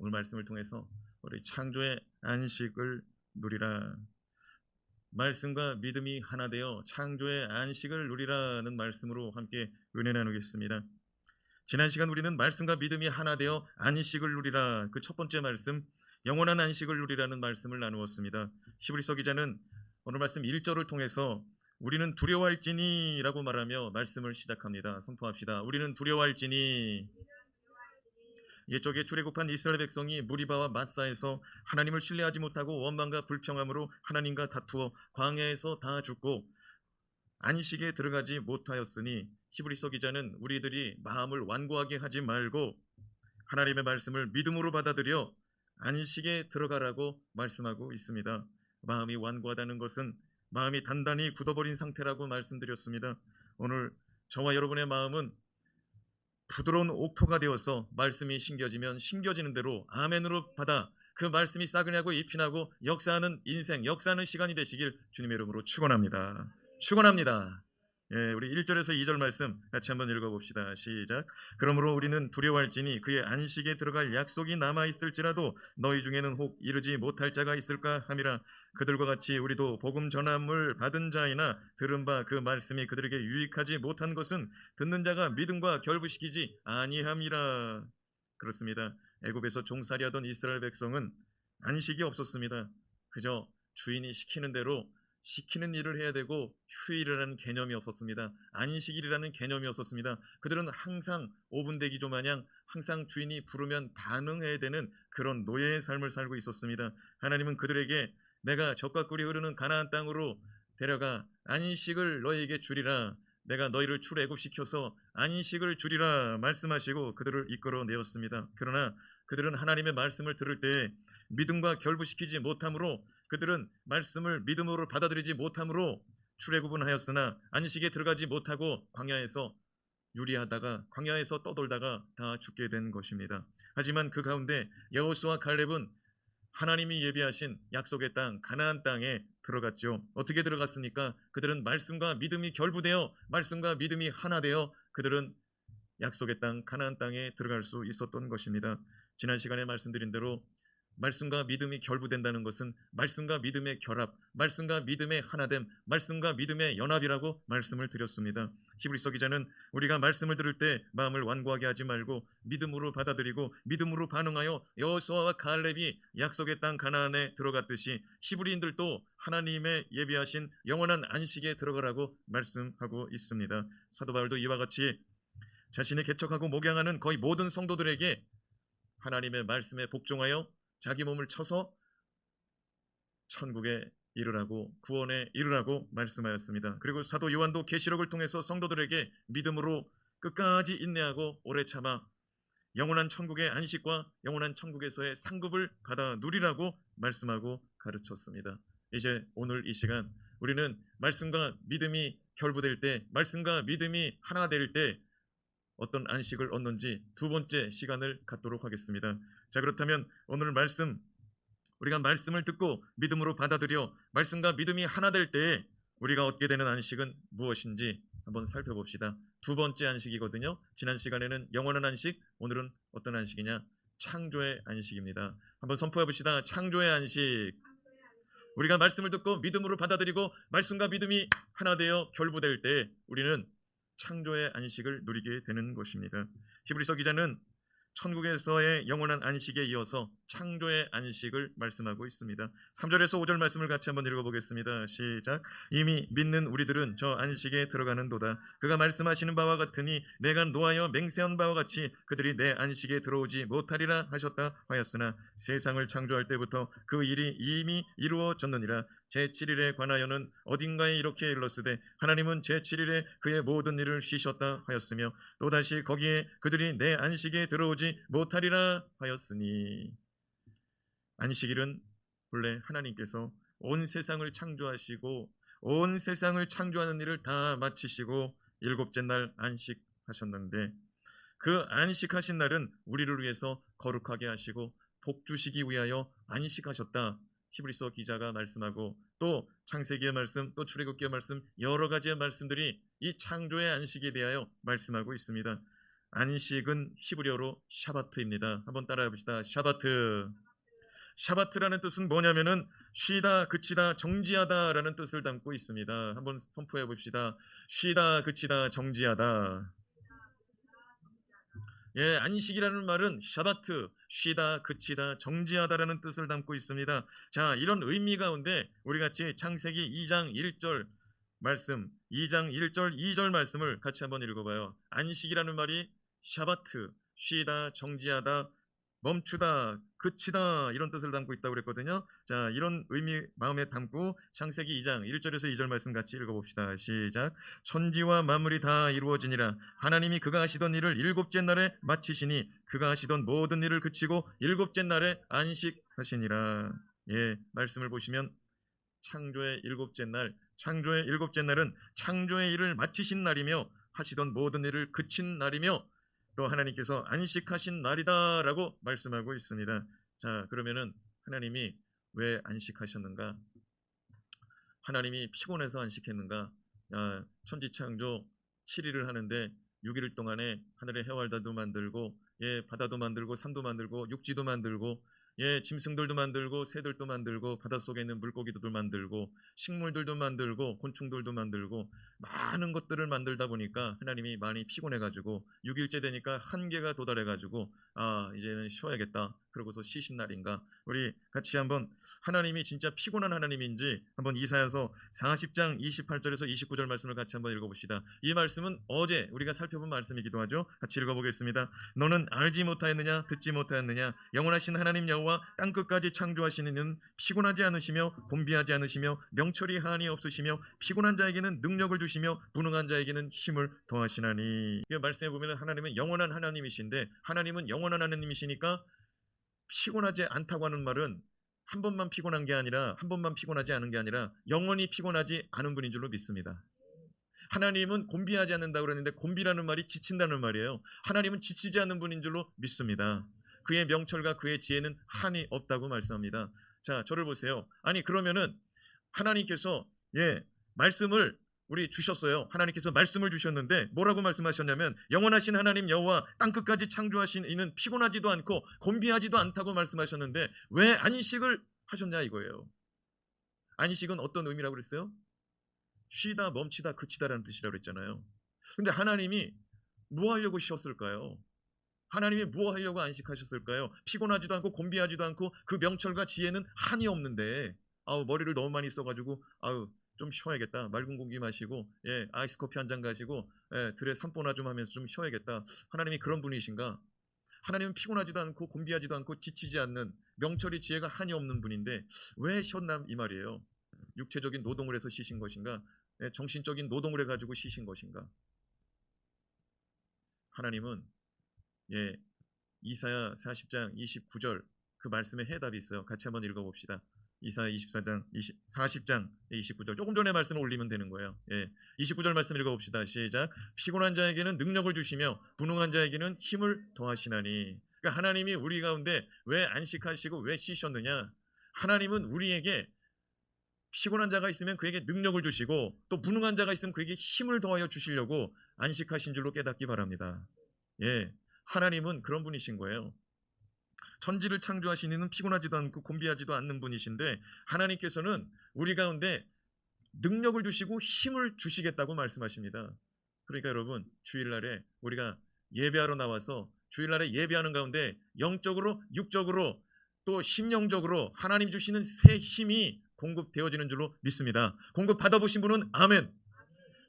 오늘 말씀을 통해서 우리 창조의 안식을 누리라. 말씀과 믿음이 하나 되어 창조의 안식을 누리라는 말씀으로 함께 은혜 나누겠습니다. 지난 시간 우리는 말씀과 믿음이 하나 되어 안식을 누리라 그 첫 번째 말씀 영원한 안식을 누리라는 말씀을 나누었습니다. 히브리서 기자는 오늘 말씀 1절을 통해서 우리는 두려워할지니라고 말하며 말씀을 시작합니다. 선포합시다. 우리는 두려워할지니 이쪽에 출애굽한 이스라엘 백성이 무리바와 마사에서 하나님을 신뢰하지 못하고 원망과 불평함으로 하나님과 다투어 광야에서 다 죽고 안식에 들어가지 못하였으니 히브리서 기자는 우리들이 마음을 완고하게 하지 말고 하나님의 말씀을 믿음으로 받아들여 안식에 들어가라고 말씀하고 있습니다. 마음이 완고하다는 것은 마음이 단단히 굳어버린 상태라고 말씀드렸습니다. 오늘 저와 여러분의 마음은 부드러운 옥토가 되어서 말씀이 심겨지면 심겨지는 대로 아멘으로 받아 그 말씀이 싸그냐고 잎이 나고 역사하는 인생, 역사하는 시간이 되시길 주님의 이름으로 축원합니다. 축원합니다. 예, 우리 1절에서 2절 말씀 같이 한번 읽어봅시다. 시작. 그러므로 우리는 두려워할지니 그의 안식에 들어갈 약속이 남아 있을지라도 너희 중에는 혹 이르지 못할 자가 있을까 함이라. 그들과 같이 우리도 복음 전함을 받은 자이나 들은 바 그 말씀이 그들에게 유익하지 못한 것은 듣는 자가 믿음과 결부시키지 아니함이라. 그렇습니다. 애굽에서 종살이하던 이스라엘 백성은 안식이 없었습니다. 그저 주인이 시키는 대로 시키는 일을 해야 되고 휴일이라는 개념이 없었습니다. 안식일이라는 개념이 없었습니다. 그들은 항상 5분 대기 조 마냥 항상 주인이 부르면 반응해야 되는 그런 노예의 삶을 살고 있었습니다. 하나님은 그들에게 내가 적과 꿀이 흐르는 가나안 땅으로 데려가 안식을 너희에게 주리라. 내가 너희를 출애굽시켜서 안식을 주리라 말씀하시고 그들을 이끌어 내었습니다. 그러나 그들은 하나님의 말씀을 들을 때 믿음과 결부시키지 못함으로 그들은 말씀을 믿음으로 받아들이지 못함으로 출애굽은 하였으나 안식에 들어가지 못하고 광야에서 유리하다가 광야에서 떠돌다가 다 죽게 된 것입니다. 하지만 그 가운데 여호수아 갈렙은 하나님이 예비하신 약속의 땅 가나안 땅에 들어갔죠. 어떻게 들어갔습니까? 그들은 말씀과 믿음이 결부되어 말씀과 믿음이 하나 되어 그들은 약속의 땅 가나안 땅에 들어갈 수 있었던 것입니다. 지난 시간에 말씀드린 대로 말씀과 믿음이 결부된다는 것은 말씀과 믿음의 결합, 말씀과 믿음의 하나됨, 말씀과 믿음의 연합이라고 말씀을 드렸습니다. 히브리서 기자는 우리가 말씀을 들을 때 마음을 완고하게 하지 말고 믿음으로 받아들이고 믿음으로 반응하여 여호수아와 갈렙이 약속의 땅 가나안에 들어갔듯이 히브리인들도 하나님의 예비하신 영원한 안식에 들어가라고 말씀하고 있습니다. 사도 바울도 이와 같이 자신이 개척하고 목양하는 거의 모든 성도들에게 하나님의 말씀에 복종하여 자기 몸을 쳐서 천국에 이르라고 구원에 이르라고 말씀하였습니다. 그리고 사도 요한도 계시록을 통해서 성도들에게 믿음으로 끝까지 인내하고 오래 참아 영원한 천국의 안식과 영원한 천국에서의 상급을 받아 누리라고 말씀하고 가르쳤습니다. 이제 오늘 이 시간 우리는 말씀과 믿음이 결부될 때, 말씀과 믿음이 하나 될 때 어떤 안식을 얻는지 두 번째 시간을 갖도록 하겠습니다. 자, 그렇다면 오늘 말씀 우리가 말씀을 듣고 믿음으로 받아들여 말씀과 믿음이 하나 될 때에 우리가 얻게 되는 안식은 무엇인지 한번 살펴봅시다. 두 번째 안식이거든요. 지난 시간에는 영원한 안식, 오늘은 어떤 안식이냐? 창조의 안식입니다. 한번 선포해 봅시다. 창조의 안식. 우리가 말씀을 듣고 믿음으로 받아들이고 말씀과 믿음이 하나 되어 결부될 때 우리는 창조의 안식을 누리게 되는 것입니다. 히브리서 기자는 천국에서의 영원한 안식에 이어서 창조의 안식을 말씀하고 있습니다. 3절에서 5절 말씀을 같이 한번 읽어보겠습니다. 시작. 이미 믿는 우리들은 저 안식에 들어가는도다. 그가 말씀하시는 바와 같으니 내가 노하여 맹세한 바와 같이 그들이 내 안식에 들어오지 못하리라 하셨다 하였으나 세상을 창조할 때부터 그 일이 이미 이루어졌느니라. 제7일에 관하여는 어딘가에 이렇게 일렀으되 하나님은 제7일에 그의 모든 일을 쉬셨다 하였으며 또다시 거기에 그들이 내 안식에 들어오지 못하리라 하였으니 안식일은 본래 하나님께서 온 세상을 창조하시고 온 세상을 창조하는 일을 다 마치시고 일곱째 날 안식하셨는데 그 안식하신 날은 우리를 위해서 거룩하게 하시고 복 주시기 위하여 안식하셨다. 히브리서 기자가 말씀하고 또 창세기의 말씀, 또 출애굽기의 말씀 여러 가지의 말씀들이 이 창조의 안식에 대하여 말씀하고 있습니다. 안식은 히브리어로 샤바트입니다. 한번 따라해 봅시다. 샤바트. 샤바트라는 뜻은 뭐냐면은 쉬다, 그치다, 정지하다라는 뜻을 담고 있습니다. 한번 선포해 봅시다. 쉬다, 그치다, 정지하다. 예, 안식이라는 말은 샤바트, 쉬다, 그치다, 정지하다라는 뜻을 담고 있습니다. 자, 이런 의미 가운데 우리 같이 창세기 2장 1절 말씀, 2장 1절, 2절 말씀을 같이 한번 읽어봐요. 안식이라는 말이 샤바트, 쉬다, 정지하다, 멈추다, 그치다 이런 뜻을 담고 있다고 그랬거든요. 자, 이런 의미 마음에 담고 창세기 2장 1절에서 2절 말씀 같이 읽어봅시다. 시작. 천지와 만물이 다 이루어지니라. 하나님이 그가 하시던 일을 일곱째 날에 마치시니 그가 하시던 모든 일을 그치고 일곱째 날에 안식하시니라. 예, 말씀을 보시면 창조의 일곱째 날, 창조의 일곱째 날은 창조의 일을 마치신 날이며 하시던 모든 일을 그친 날이며 또 하나님께서 안식하신 날이다라고 말씀하고 있습니다. 자, 그러면은 하나님이 왜 안식하셨는가? 하나님이 피곤해서 안식했는가? 아, 천지 창조 7일을 하는데 6일 동안에 하늘의 해월다도 만들고 예, 바다도 만들고 산도 만들고 육지도 만들고 예, 짐승들도 만들고 새들도 만들고 바닷속에 있는 물고기들도 만들고 식물들도 만들고 곤충들도 만들고 많은 것들을 만들다 보니까 하나님이 많이 피곤해 가지고 6일째 되니까 한계가 도달해 가지고 아, 이제는 쉬어야겠다. 그러고서 쉬신 날인가? 우리 같이 한번 하나님이 진짜 피곤한 하나님인지 한번 이사야서 40장 28절에서 29절 말씀을 같이 한번 읽어 봅시다. 이 말씀은 어제 우리가 살펴본 말씀이기도 하죠. 같이 읽어 보겠습니다. 너는 알지 못하였느냐 듣지 못하였느냐 영원하신 하나님 여호와 땅 끝까지 창조하시는 피곤하지 않으시며 곤비하지 않으시며 명철이 한이 없으시며 피곤한 자에게는 능력을 주시며 무능한 자에게는 힘을 더하시나니 이 말씀에 보면 하나님은 영원한 하나님이신데 하나님은 영원한 하나님이시니까 피곤하지 않다고 하는 말은 한 번만 피곤한 게 아니라 한 번만 피곤하지 않은 게 아니라 영원히 피곤하지 않은 분인 줄로 믿습니다. 하나님은 곤비하지 않는다고 그랬는데 곤비라는 말이 지친다는 말이에요. 하나님은 지치지 않는 분인 줄로 믿습니다. 그의 명철과 그의 지혜는 한이 없다고 말씀합니다. 자, 저를 보세요. 아니 그러면은 하나님께서 예, 말씀을 우리 주셨어요. 하나님께서 말씀을 주셨는데 뭐라고 말씀하셨냐면 영원하신 하나님 여호와 땅 끝까지 창조하신 이는 피곤하지도 않고 곤비하지도 않다고 말씀하셨는데 왜 안식을 하셨냐 이거예요. 안식은 어떤 의미라고 그랬어요? 쉬다, 멈추다, 그치다라는 뜻이라고 그랬잖아요. 근데 하나님이 뭐 하려고 쉬었을까요? 하나님이 뭐 하려고 안식하셨을까요? 피곤하지도 않고 곤비하지도 않고 그 명철과 지혜는 한이 없는데 아우 머리를 너무 많이 써가지고 아우 좀 쉬어야겠다. 맑은 공기 마시고 예 아이스 커피 한 잔 가지고 예 들에 산보나 좀 하면서 좀 쉬어야겠다. 하나님이 그런 분이신가? 하나님은 피곤하지도 않고 곤비하지도 않고 지치지 않는 명철이 지혜가 한이 없는 분인데 왜 쉬었나 이 말이에요. 육체적인 노동을 해서 쉬신 것인가? 예, 정신적인 노동을 해가지고 쉬신 것인가? 하나님은 예 이사야 40장 29절 그 말씀에 해답이 있어요. 같이 한번 읽어봅시다. 이사야 24장 20, 40장 29절 조금 전에 말씀을 올리면 되는 거예요. 예, 29절 말씀 읽어봅시다. 시작. 피곤한 자에게는 능력을 주시며 분홍한 자에게는 힘을 더하시나니. 그러니까 하나님이 우리 가운데 왜 안식하시고 왜 쉬셨느냐? 하나님은 우리에게 피곤한 자가 있으면 그에게 능력을 주시고 또 무능한 자가 있으면 그에게 힘을 더하여 주시려고 안식하신 줄로 깨닫기 바랍니다. 예, 하나님은 그런 분이신 거예요. 천지를 창조하신 이는 피곤하지도 않고 곤비하지도 않는 분이신데 하나님께서는 우리 가운데 능력을 주시고 힘을 주시겠다고 말씀하십니다. 그러니까 여러분 주일날에 우리가 예배하러 나와서 주일날에 예배하는 가운데 영적으로 육적으로 또 심령적으로 하나님 주시는 새 힘이 공급되어지는 줄로 믿습니다. 공급 받아보신 분은 아멘.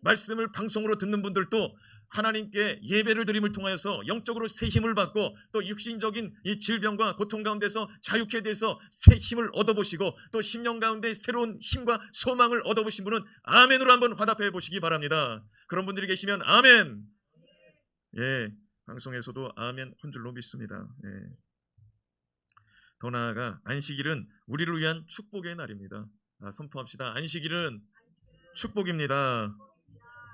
말씀을 방송으로 듣는 분들도 하나님께 예배를 드림을 통하여서 영적으로 새 힘을 받고 또 육신적인 이 질병과 고통 가운데서 자유케 돼서 새 힘을 얻어보시고 또 심령 가운데 새로운 힘과 소망을 얻어보신 분은 아멘으로 한번 화답해 보시기 바랍니다. 그런 분들이 계시면 아멘. 예, 방송에서도 아멘 한 줄로 믿습니다. 예. 더 나아가 안식일은 우리를 위한 축복의 날입니다. 아, 선포합시다. 안식일은 축복입니다.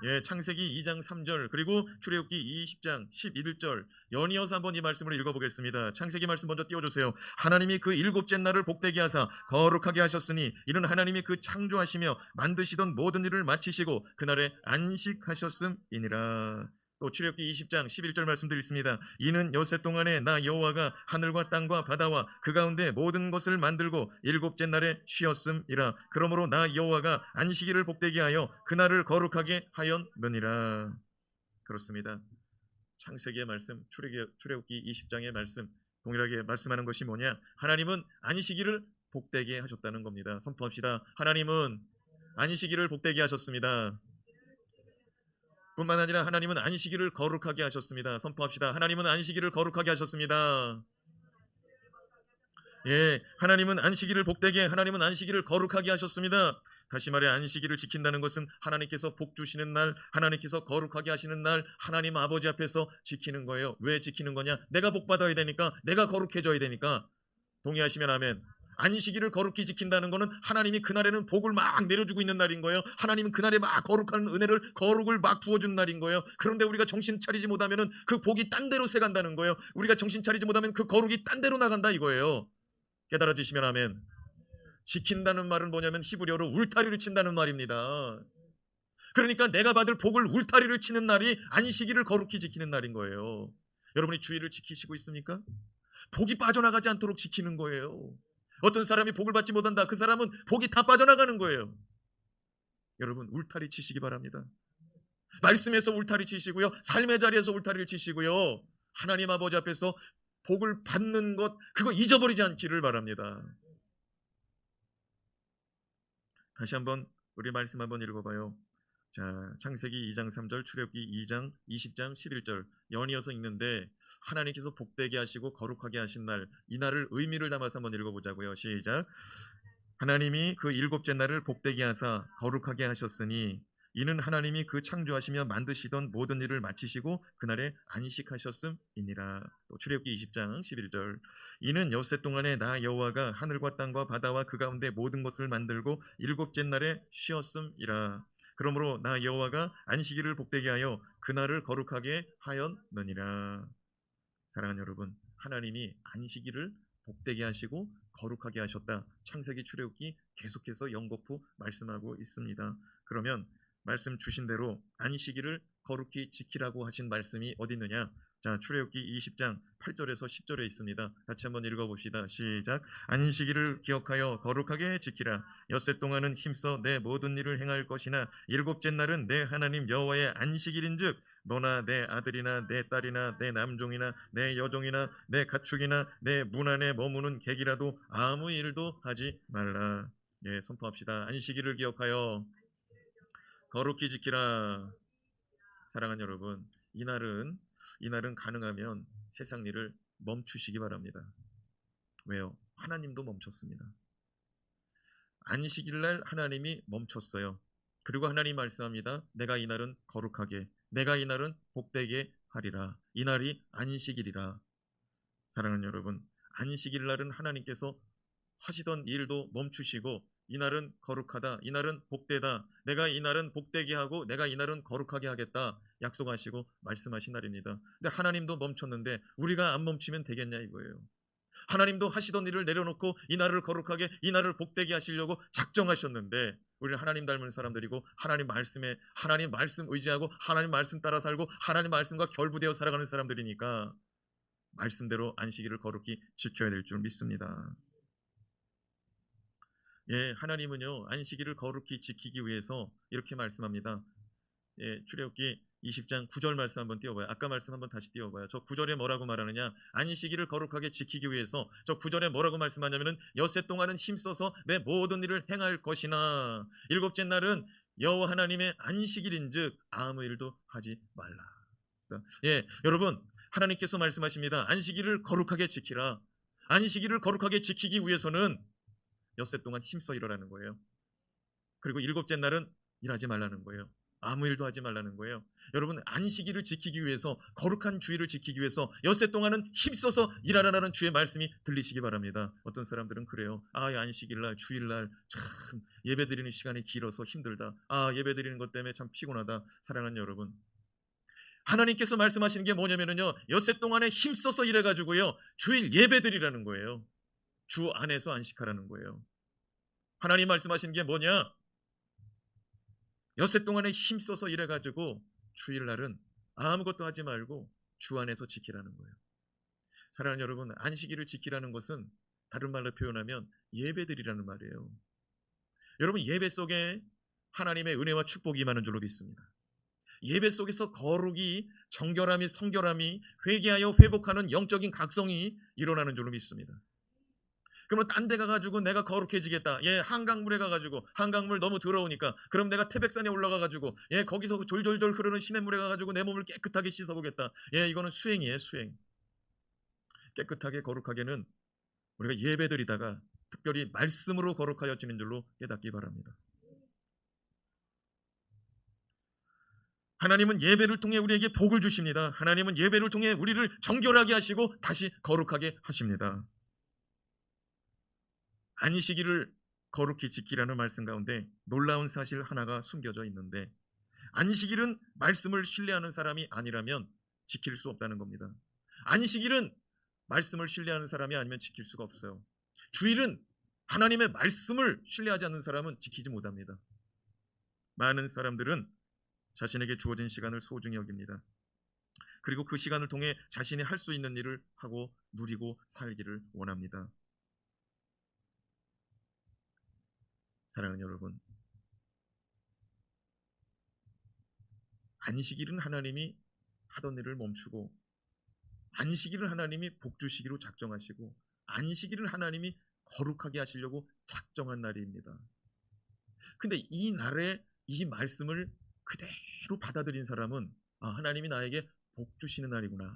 예, 창세기 2장 3절 그리고 출애굽기 20장 11절 연이어서 한번 이 말씀을 읽어보겠습니다. 창세기 말씀 먼저 띄워주세요. 하나님이 그 일곱째 날을 복되게 하사 거룩하게 하셨으니 이는 하나님이 그 창조하시며 만드시던 모든 일을 마치시고 그날에 안식하셨음이니라. 또 출애굽기 20장 11절 말씀드리겠습니다. 이는 여세 동안에 나 여호와가 하늘과 땅과 바다와 그 가운데 모든 것을 만들고 일곱째 날에 쉬었음이라. 그러므로 나 여호와가 안식일을 복되게 하여 그날을 거룩하게 하였느니라. 그렇습니다. 창세기의 말씀, 출애굽기 20장의 말씀 동일하게 말씀하는 것이 뭐냐? 하나님은 안식일을 복되게 하셨다는 겁니다. 선포합시다. 하나님은 안식일을 복되게 하셨습니다. 뿐만 아니라 하나님은 안식일을 거룩하게 하셨습니다. 선포합시다. 하나님은 안식일을 거룩하게 하셨습니다. 예, 하나님은 안식일을 복되게, 하나님은 안식일을 거룩하게 하셨습니다. 다시 말해 안식일을 지킨다는 것은 하나님께서 복 주시는 날, 하나님께서 거룩하게 하시는 날, 하나님 아버지 앞에서 지키는 거예요. 왜 지키는 거냐? 내가 복 받아야 되니까, 내가 거룩해져야 되니까. 동의하시면 아멘. 안식일을 거룩히 지킨다는 것은 하나님이 그날에는 복을 막 내려주고 있는 날인 거예요. 하나님은 그날에 막 거룩한 은혜를 거룩을 막 부어준 날인 거예요. 그런데 우리가 정신 차리지 못하면은 그 복이 딴 데로 새간다는 거예요. 우리가 정신 차리지 못하면 그 거룩이 딴 데로 나간다 이거예요. 깨달아 주시면 아멘. 지킨다는 말은 뭐냐면 히브리어로 울타리를 친다는 말입니다. 그러니까 내가 받을 복을 울타리를 치는 날이 안식일을 거룩히 지키는 날인 거예요. 여러분이 주의를 지키시고 있습니까? 복이 빠져나가지 않도록 지키는 거예요. 어떤 사람이 복을 받지 못한다. 그 사람은 복이 다 빠져나가는 거예요. 여러분 울타리 치시기 바랍니다. 말씀에서 울타리 치시고요. 삶의 자리에서 울타리를 치시고요. 하나님 아버지 앞에서 복을 받는 것 그거 잊어버리지 않기를 바랍니다. 다시 한번 우리 말씀 한번 읽어봐요. 자, 창세기 2장 3절, 출애굽기 2장 20장 11절 연이어서 읽는데 하나님께서 복되게 하시고 거룩하게 하신 날, 이 날을 의미를 담아서 한번 읽어보자고요. 시작. 하나님이 그 일곱째 날을 복되게 하사 거룩하게 하셨으니 이는 하나님이 그 창조하시며 만드시던 모든 일을 마치시고 그날에 안식하셨음이니라. 또 출애굽기 20장 11절. 이는 여세 동안에 나 여호와가 하늘과 땅과 바다와 그 가운데 모든 것을 만들고 일곱째 날에 쉬었음이라. 그러므로 나 여호와가 안식일을 복되게 하여 그날을 거룩하게 하였느니라. 사랑하는 여러분, 하나님이 안식일을 복되게 하시고 거룩하게 하셨다. 창세기 출애굽기 계속해서 연거푸 말씀하고 있습니다. 그러면 말씀 주신 대로 안식일을 거룩히 지키라고 하신 말씀이 어디 있느냐? 자, 출애굽기 20장 8절에서 10절에 있습니다. 같이 한번 읽어 봅시다. 시작. 안식일을 기억하여 거룩하게 지키라. 엿새 동안은 힘써 내 모든 일을 행할 것이나 일곱째 날은 내 하나님 여호와의 안식일인즉 너나 내 아들이나 내 딸이나 내 남종이나 내 여종이나 내 가축이나 내 문 안에 머무는 객이라도 아무 일도 하지 말라. 예, 선포합시다. 안식일을 기억하여 거룩히 지키라. 사랑하는 여러분, 이날은 이날은 가능하면 세상 일을 멈추시기 바랍니다. 왜요? 하나님도 멈췄습니다. 안식일 날 하나님이 멈췄어요. 그리고 하나님 말씀합니다. 내가 이날은 거룩하게, 내가 이날은 복되게 하리라. 이날이 안식일이라. 사랑하는 여러분, 안식일 날은 하나님께서 하시던 일도 멈추시고 이날은 거룩하다. 이날은 복되다. 내가 이날은 복되게 하고 내가 이날은 거룩하게 하겠다. 약속하시고 말씀하신 날입니다. 근데 하나님도 멈췄는데 우리가 안 멈추면 되겠냐 이거예요. 하나님도 하시던 일을 내려놓고 이 날을 거룩하게 이 날을 복되게 하시려고 작정하셨는데 우리는 하나님 닮은 사람들이고 하나님 말씀에 하나님 말씀 의지하고 하나님 말씀 따라 살고 하나님 말씀과 결부되어 살아가는 사람들이니까 말씀대로 안식일을 거룩히 지켜야 될 줄 믿습니다. 예, 하나님은요 안식일을 거룩히 지키기 위해서 이렇게 말씀합니다. 예, 출애굽기 20장 9절 말씀 한번 띄워봐요. 아까 말씀 한번 다시 띄워봐요. 저 9절에 뭐라고 말하느냐? 안식일을 거룩하게 지키기 위해서 저 9절에 뭐라고 말씀하냐면은 엿새 동안은 힘써서 내 모든 일을 행할 것이나 일곱째 날은 여호와 하나님의 안식일인즉 아무 일도 하지 말라. 예, 여러분 하나님께서 말씀하십니다. 안식일을 거룩하게 지키라. 안식일을 거룩하게 지키기 위해서는 엿새 동안 힘써 일어라는 거예요. 그리고 일곱째 날은 일하지 말라는 거예요. 아무 일도 하지 말라는 거예요. 여러분 안식일을 지키기 위해서 거룩한 주의를 지키기 위해서 엿새 동안은 힘써서 일하라는 주의 말씀이 들리시기 바랍니다. 어떤 사람들은 그래요. 아 안식일날 주일날 참 예배드리는 시간이 길어서 힘들다. 아 예배드리는 것 때문에 참 피곤하다. 사랑하는 여러분. 하나님께서 말씀하시는 게 뭐냐면요. 엿새 동안에 힘써서 일해가지고요. 주일 예배드리라는 거예요. 주 안에서 안식하라는 거예요. 하나님 말씀하시는 게 뭐냐? 엿새 동안에 힘써서 일해가지고 주일날은 아무것도 하지 말고 주 안에서 지키라는 거예요. 사랑하는 여러분, 안식일을 지키라는 것은 다른 말로 표현하면 예배드리라는 말이에요. 여러분 예배 속에 하나님의 은혜와 축복이 임하는 줄로 믿습니다. 예배 속에서 거룩이 정결함이 성결함이 회개하여 회복하는 영적인 각성이 일어나는 줄로 믿습니다. 그러면 딴 데 가가지고 내가 거룩해지겠다. 예, 한강물에 가가지고 한강물 너무 더러우니까 그럼 내가 태백산에 올라가가지고 예, 거기서 졸졸졸 흐르는 시냇물에 가가지고 내 몸을 깨끗하게 씻어보겠다. 예, 이거는 수행이에요, 수행. 깨끗하게 거룩하게는 우리가 예배드리다가 특별히 말씀으로 거룩하여지는 줄로 깨닫기 바랍니다. 하나님은 예배를 통해 우리에게 복을 주십니다. 하나님은 예배를 통해 우리를 정결하게 하시고 다시 거룩하게 하십니다. 안식일을 거룩히 지키라는 말씀 가운데 놀라운 사실 하나가 숨겨져 있는데 안식일은 말씀을 신뢰하는 사람이 아니라면 지킬 수 없다는 겁니다. 안식일은 말씀을 신뢰하는 사람이 아니면 지킬 수가 없어요. 주일은 하나님의 말씀을 신뢰하지 않는 사람은 지키지 못합니다. 많은 사람들은 자신에게 주어진 시간을 소중히 여깁니다. 그리고 그 시간을 통해 자신이 할 수 있는 일을 하고 누리고 살기를 원합니다. 사랑하는 여러분, 안식일은 하나님이 하던 일을 멈추고 안식일은 하나님이 복주시기로 작정하시고 안식일은 하나님이 거룩하게 하시려고 작정한 날입니다. 근데 이 날에 이 말씀을 그대로 받아들인 사람은 아, 하나님이 나에게 복 주시는 날이구나.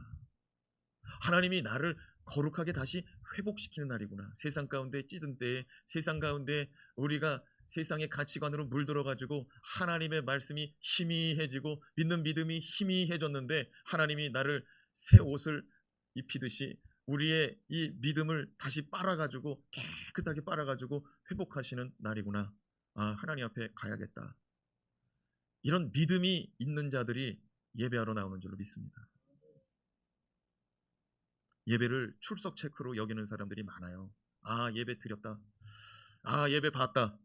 하나님이 나를 거룩하게 다시 회복시키는 날이구나. 세상 가운데 찌든 때에 세상 가운데 우리가 세상의 가치관으로 물들어 가지고 하나님의 말씀이 희미해지고 믿는 믿음이 희미해졌는데 하나님이 나를 새 옷을 입히듯이 우리의 이 믿음을 다시 빨아가지고 깨끗하게 빨아가지고 회복하시는 날이구나. 아 하나님 앞에 가야겠다. 이런 믿음이 있는 자들이 예배하러 나오는 줄로 믿습니다. 예배를 출석 체크로 여기는 사람들이 많아요. 아 예배 드렸다. 아 예배 봤다.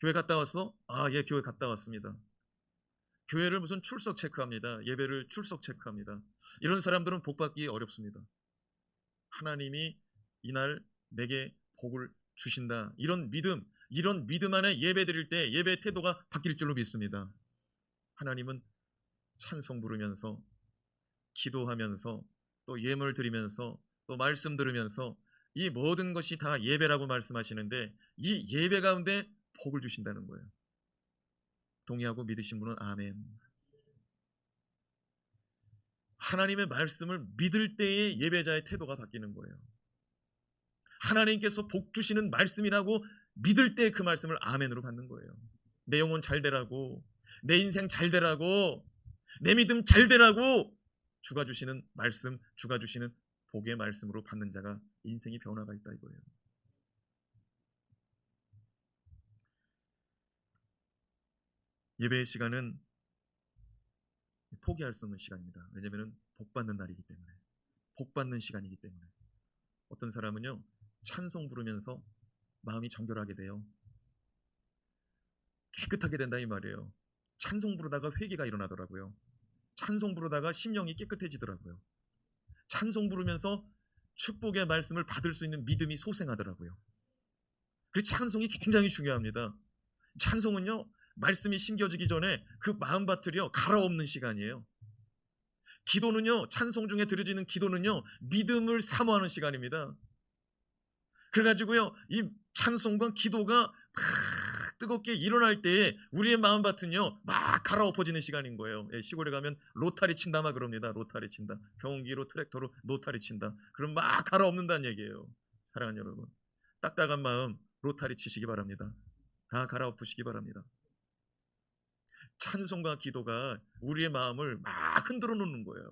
교회 갔다 왔어? 아 예 교회 갔다 왔습니다. 교회를 무슨 출석 체크합니다. 예배를 출석 체크합니다. 이런 사람들은 복 받기 어렵습니다. 하나님이 이날 내게 복을 주신다. 이런 믿음, 이런 믿음 안에 예배 드릴 때 예배 태도가 바뀔 줄로 믿습니다. 하나님은 찬송 부르면서 기도하면서 또 예물 드리면서 또 말씀 들으면서 이 모든 것이 다 예배라고 말씀하시는데 이 예배 가운데 복을 주신다는 거예요. 동의하고 믿으신 분은 아멘. 하나님의 말씀을 믿을 때의 예배자의 태도가 바뀌는 거예요. 하나님께서 복 주시는 말씀이라고 믿을 때 그 말씀을 아멘으로 받는 거예요. 내 영혼 잘 되라고, 내 인생 잘 되라고, 내 믿음 잘 되라고 주가 주시는 말씀, 주가 주시는 복의 말씀으로 받는 자가 인생이 변화가 있다 이거예요. 예배의 시간은 포기할 수 없는 시간입니다. 왜냐하면 복 받는 날이기 때문에 복 받는 시간이기 때문에 어떤 사람은요 찬송 부르면서 마음이 정결하게 돼요. 깨끗하게 된다 이 말이에요. 찬송 부르다가 회개가 일어나더라고요. 찬송 부르다가 심령이 깨끗해지더라고요. 찬송 부르면서 축복의 말씀을 받을 수 있는 믿음이 소생하더라고요. 그 찬송이 굉장히 중요합니다. 찬송은요 말씀이 심겨지기 전에 그 마음밭을요 갈아엎는 시간이에요. 기도는요 찬송 중에 드려지는 기도는요 믿음을 사모하는 시간입니다. 그래가지고요 이 찬송과 기도가 막 뜨겁게 일어날 때에 우리의 마음밭은요 막 갈아엎어지는 시간인 거예요. 예, 시골에 가면 로타리 친다 막 그럽니다. 로타리 친다. 경운기로 트랙터로 로타리 친다. 그럼 막 갈아엎는다는 얘기예요. 사랑하는 여러분 딱딱한 마음 로타리 치시기 바랍니다. 다 갈아엎으시기 바랍니다. 찬송과 기도가 우리의 마음을 막 흔들어 놓는 거예요.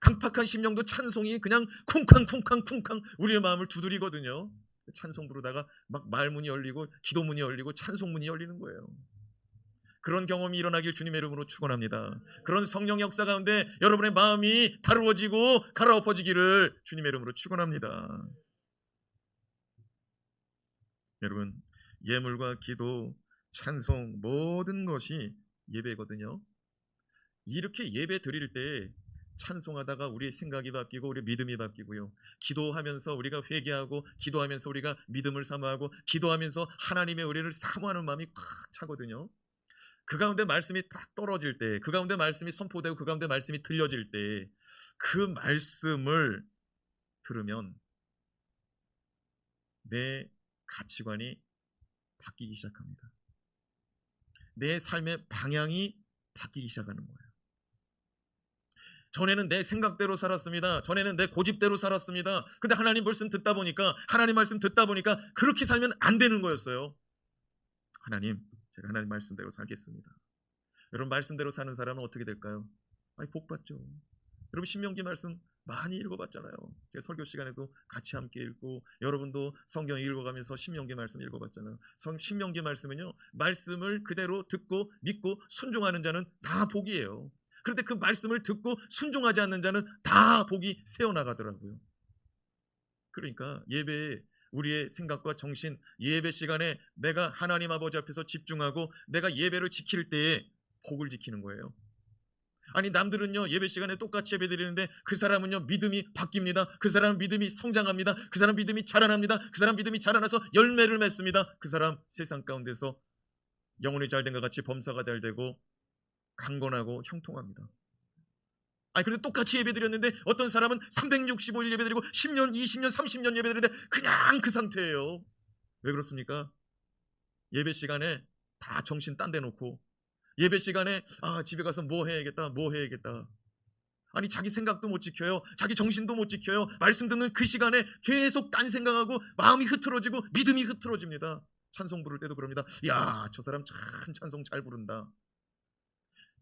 강팍한 심령도 찬송이 그냥 쿵쾅쿵쾅쿵쾅 우리의 마음을 두드리거든요. 찬송 부르다가 막 말문이 열리고 기도문이 열리고 찬송문이 열리는 거예요. 그런 경험이 일어나길 주님의 이름으로 축원합니다. 그런 성령 역사 가운데 여러분의 마음이 다루어지고 갈아엎어지기를 주님의 이름으로 축원합니다. 여러분 예물과 기도, 찬송 모든 것이 예배거든요. 이렇게 예배 드릴 때 찬송하다가 우리 생각이 바뀌고 우리 믿음이 바뀌고요. 기도하면서 우리가 회개하고 기도하면서 우리가 믿음을 사모하고 기도하면서 하나님의 은혜를 사모하는 마음이 꽉 차거든요. 그 가운데 말씀이 딱 떨어질 때, 그 가운데 말씀이 선포되고 그 가운데 말씀이 들려질 때, 그 말씀을 들으면 내 가치관이 바뀌기 시작합니다. 내 삶의 방향이 바뀌기 시작하는 거예요. 전에는 내 생각대로 살았습니다. 전에는 내 고집대로 살았습니다. 근데 하나님 말씀 듣다 보니까 하나님 말씀 듣다 보니까 그렇게 살면 안 되는 거였어요. 하나님, 제가 하나님 말씀대로 살겠습니다. 여러분 말씀대로 사는 사람은 어떻게 될까요? 아니 복 받죠. 여러분 신명기 말씀 많이 읽어봤잖아요. 제 설교 시간에도 같이 함께 읽고 여러분도 성경 읽어가면서 신명기 말씀 읽어봤잖아요. 성 신명기 말씀은요 말씀을 그대로 듣고 믿고 순종하는 자는 다 복이에요. 그런데 그 말씀을 듣고 순종하지 않는 자는 다 복이 새어나가더라고요. 그러니까 예배에 우리의 생각과 정신, 예배 시간에 내가 하나님 아버지 앞에서 집중하고 내가 예배를 지킬 때에 복을 지키는 거예요. 아니 남들은요 예배 시간에 똑같이 예배 드리는데 그 사람은요 믿음이 바뀝니다. 그 사람 믿음이 성장합니다. 그 사람 믿음이 자라납니다. 그 사람 믿음이 자라나서 열매를 맺습니다. 그 사람 세상 가운데서 영혼이 잘 된 것 같이 범사가 잘 되고 강건하고 형통합니다. 아니 그런데 똑같이 예배 드렸는데 어떤 사람은 365일 예배 드리고 10년, 20년, 30년 예배 드리는데 그냥 그 상태예요. 왜 그렇습니까? 예배 시간에 다 정신 딴 데 놓고 예배 시간에 아 집에 가서 뭐 해야겠다 뭐 해야겠다. 아니 자기 생각도 못 지켜요. 자기 정신도 못 지켜요. 말씀 듣는 그 시간에 계속 딴 생각하고 마음이 흐트러지고 믿음이 흐트러집니다. 찬송 부를 때도 그럽니다. 야 저 사람 참 찬송 잘 부른다.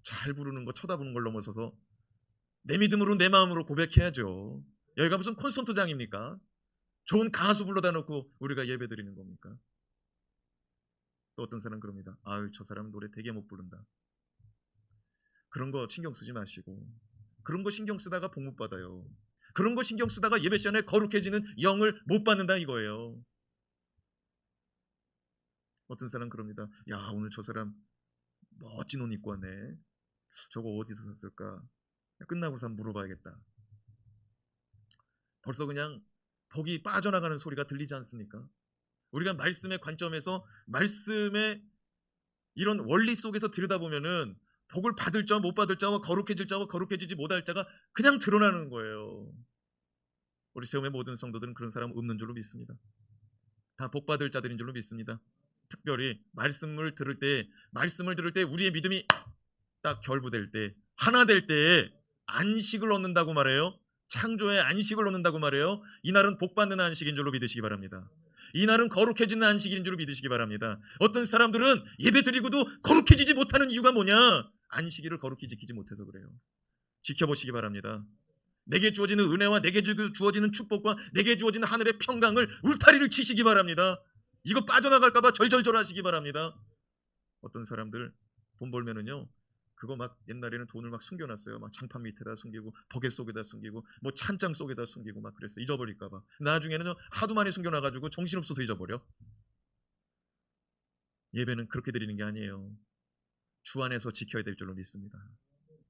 잘 부르는 거 쳐다보는 걸 넘어서서 내 믿음으로 내 마음으로 고백해야죠. 여기가 무슨 콘서트장입니까? 좋은 가수 불러다 놓고 우리가 예배 드리는 겁니까 또 어떤 사람은 그럽니다. 아유, 저 사람 노래 되게 못 부른다. 그런 거 신경 쓰지 마시고 그런 거 신경 쓰다가 복 못 받아요. 그런 거 신경 쓰다가 예배 시간에 거룩해지는 영을 못 받는다 이거예요. 어떤 사람은 그럽니다. 야, 오늘 저 사람 멋진 옷 입고 왔네. 저거 어디서 샀을까? 끝나고서 물어봐야겠다. 벌써 그냥 복이 빠져나가는 소리가 들리지 않습니까? 우리가 말씀의 관점에서 말씀의 이런 원리 속에서 들여다보면은 복을 받을 자와 못 받을 자와 거룩해질 자와 거룩해지지 못할 자가 그냥 드러나는 거예요. 우리 세움의 모든 성도들은 그런 사람 없는 줄로 믿습니다. 다 복 받을 자들인 줄로 믿습니다. 특별히 말씀을 들을 때 말씀을 들을 때 우리의 믿음이 딱 결부될 때 하나 될 때에 안식을 얻는다고 말해요. 창조의 안식을 얻는다고 말해요. 이날은 복 받는 안식인 줄로 믿으시기 바랍니다. 이날은 거룩해지는 안식인 줄 믿으시기 바랍니다. 어떤 사람들은 예배 드리고도 거룩해지지 못하는 이유가 뭐냐? 안식일을 거룩히 지키지 못해서 그래요. 지켜보시기 바랍니다. 내게 주어지는 은혜와 내게 주어지는 축복과 내게 주어지는 하늘의 평강을 울타리를 치시기 바랍니다. 이거 빠져나갈까봐 절절절 하시기 바랍니다. 어떤 사람들 돈 벌면은요, 그거 막 옛날에는 돈을 막 숨겨놨어요. 막 장판 밑에다 숨기고 버개 속에다 숨기고 뭐 찬장 속에다 숨기고 막 그랬어. 잊어버릴까봐. 나중에는요 하도 많이 숨겨놔가지고 정신없어서 잊어버려. 예배는 그렇게 드리는 게 아니에요. 주 안에서 지켜야 될 줄로 믿습니다.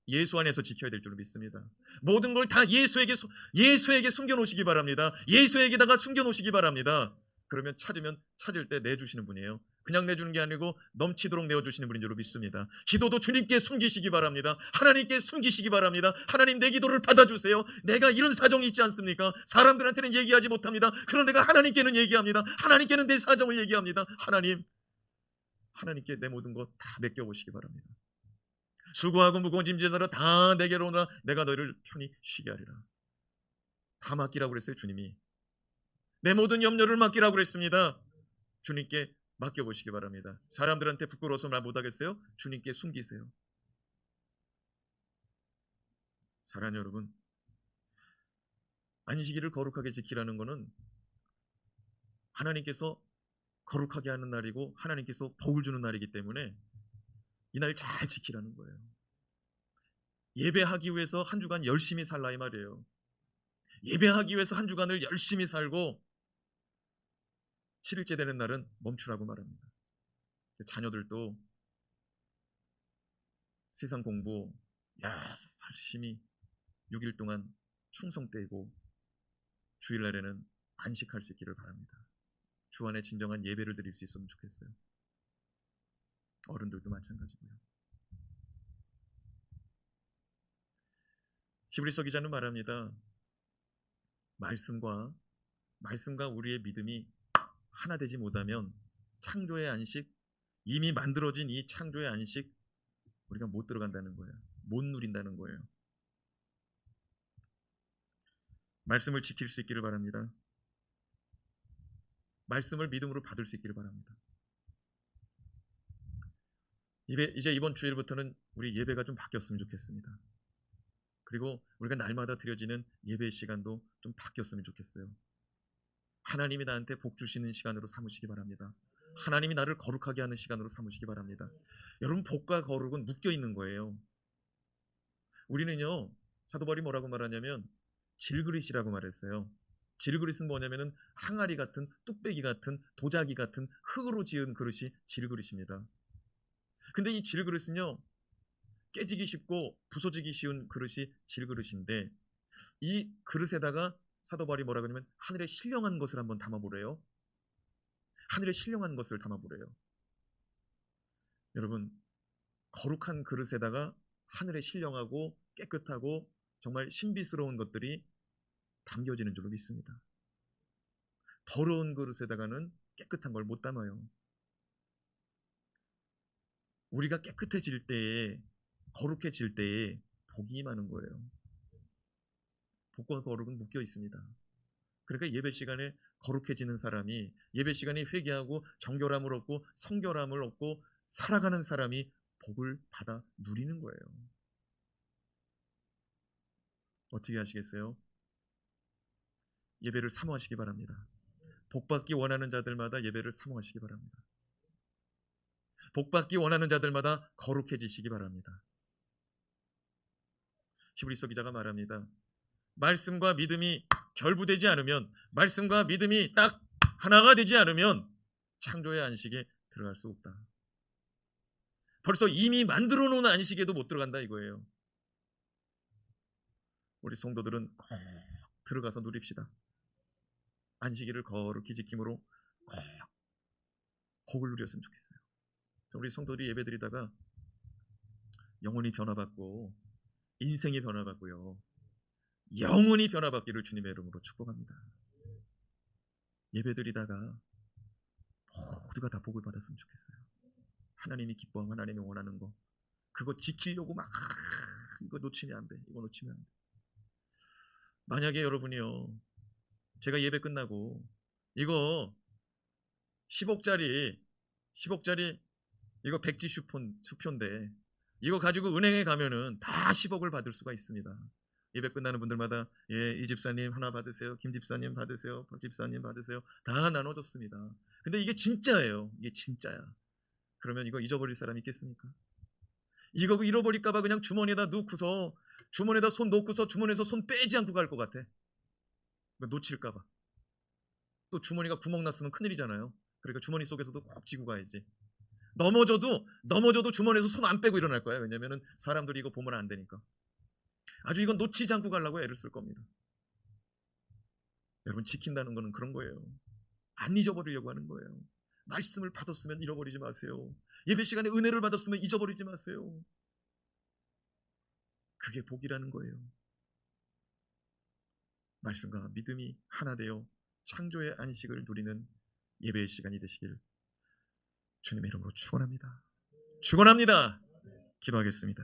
예수 안에서 지켜야 될 줄로 믿습니다. 모든 걸 다 예수에게 예수에게 숨겨놓으시기 바랍니다. 예수에게다가 숨겨놓으시기 바랍니다. 그러면 찾으면 찾을 때 내주시는 분이에요. 그냥 내주는 게 아니고 넘치도록 내어주시는 분인 줄로 믿습니다. 기도도 주님께 숨기시기 바랍니다. 하나님께 숨기시기 바랍니다. 하나님 내 기도를 받아주세요. 내가 이런 사정이 있지 않습니까? 사람들한테는 얘기하지 못합니다. 그런 내가 하나님께는 얘기합니다. 하나님께는 내 사정을 얘기합니다. 하나님, 하나님께 내 모든 것 다 맡겨보시기 바랍니다. 수고하고 무거운 짐진들아 다 내게로 오라 내가 너희를 편히 쉬게 하리라. 다 맡기라고 그랬어요 주님이. 내 모든 염려를 맡기라고 그랬습니다. 주님께 맡겨보시기 바랍니다. 사람들한테 부끄러워서 말 못하겠어요? 주님께 숨기세요. 사랑하는 여러분, 안식일을 거룩하게 지키라는 것은 하나님께서 거룩하게 하는 날이고 하나님께서 복을 주는 날이기 때문에 이 날 잘 지키라는 거예요. 예배하기 위해서 한 주간 열심히 살라 이 말이에요. 예배하기 위해서 한 주간을 열심히 살고 7일째 되는 날은 멈추라고 말합니다. 자녀들도 세상 공부 열심히 6일 동안 충성 떼고 주일날에는 안식할 수 있기를 바랍니다. 주 안에 진정한 예배를 드릴 수 있으면 좋겠어요. 어른들도 마찬가지고요. 히브리서 기자는 말합니다. 말씀과 말씀과 우리의 믿음이 하나 되지 못하면 창조의 안식 이미 만들어진 이 창조의 안식 우리가 못 들어간다는 거예요. 못 누린다는 거예요. 말씀을 지킬 수 있기를 바랍니다. 말씀을 믿음으로 받을 수 있기를 바랍니다. 이제, 이번 주일부터는 우리 예배가 좀 바뀌었으면 좋겠습니다. 그리고 우리가 날마다 드려지는 예배 시간도 좀 바뀌었으면 좋겠어요. 하나님이 나한테 복 주시는 시간으로 삼으시기 바랍니다. 하나님이 나를 거룩하게 하는 시간으로 삼으시기 바랍니다. 여러분 복과 거룩은 묶여 있는 거예요. 우리는요 사도 바울이 뭐라고 말하냐면 질그릇이라고 말했어요. 질그릇은 뭐냐면은 항아리 같은 뚝배기 같은 도자기 같은 흙으로 지은 그릇이 질그릇입니다. 근데 이 질그릇은요 깨지기 쉽고 부서지기 쉬운 그릇이 질그릇인데 이 그릇에다가 사도 바울이 뭐라고 하냐면 하늘에 신령한 것을 한번 담아보래요. 하늘에 신령한 것을 담아보래요. 여러분 거룩한 그릇에다가 하늘에 신령하고 깨끗하고 정말 신비스러운 것들이 담겨지는 줄로 믿습니다. 더러운 그릇에다가는 깨끗한 걸 못 담아요. 우리가 깨끗해질 때에 거룩해질 때에 복이 임하는 거예요. 복과 거룩은 묶여 있습니다. 그러니까 예배 시간에 거룩해지는 사람이 예배 시간에 회개하고 정결함을 얻고 성결함을 얻고 살아가는 사람이 복을 받아 누리는 거예요. 어떻게 하시겠어요? 예배를 사모하시기 바랍니다. 복받기 원하는 자들마다 예배를 사모하시기 바랍니다. 복받기 원하는 자들마다 거룩해지시기 바랍니다. 히브리서 기자가 말합니다. 말씀과 믿음이 결부되지 않으면 말씀과 믿음이 딱 하나가 되지 않으면 창조의 안식에 들어갈 수 없다. 벌써 이미 만들어 놓은 안식에도 못 들어간다 이거예요. 우리 성도들은 꼭 들어가서 누립시다. 안식일을 거룩히 지킴으로 꼭 복을 누렸으면 좋겠어요. 우리 성도들이 예배드리다가 영혼이 변화받고 인생이 변화받고요. 영혼이 변화받기를 주님의 이름으로 축복합니다. 예배드리다가 모두가 다 복을 받았으면 좋겠어요. 하나님이 기뻐하고 하나님이 원하는 거 그거 지키려고 막 이거 놓치면 안 돼. 이거 놓치면 안 돼. 만약에 여러분이요. 제가 예배 끝나고 이거 10억짜리 10억짜리 이거 백지 슈폰, 수표인데 이거 가지고 은행에 가면은 다 10억을 받을 수가 있습니다. 예배 끝나는 분들마다 예, 이 집사님 하나 받으세요. 김 집사님 받으세요. 박 집사님 받으세요. 다 나눠줬습니다. 근데 이게 진짜예요. 이게 진짜야. 그러면 이거 잊어버릴 사람 있겠습니까? 이거 잃어버릴까봐 그냥 주머니에다 넣고서 주머니에다 손 놓고서 주머니에서 손 빼지 않고 갈 것 같아. 놓칠까봐. 또 주머니가 구멍 났으면 큰일이잖아요. 그러니까 주머니 속에서도 꼭 쥐고 가야지. 넘어져도 넘어져도 주머니에서 손 안 빼고 일어날 거야. 왜냐면은 사람들이 이거 보면 안 되니까. 아주 이건 놓치지 않고 가려고 애를 쓸 겁니다. 여러분 지킨다는 거는 그런 거예요. 안 잊어버리려고 하는 거예요. 말씀을 받았으면 잃어버리지 마세요. 예배 시간에 은혜를 받았으면 잊어버리지 마세요. 그게 복이라는 거예요. 말씀과 믿음이 하나 되어 창조의 안식을 누리는 예배의 시간이 되시길 주님의 이름으로 축원합니다. 축원합니다. 기도하겠습니다.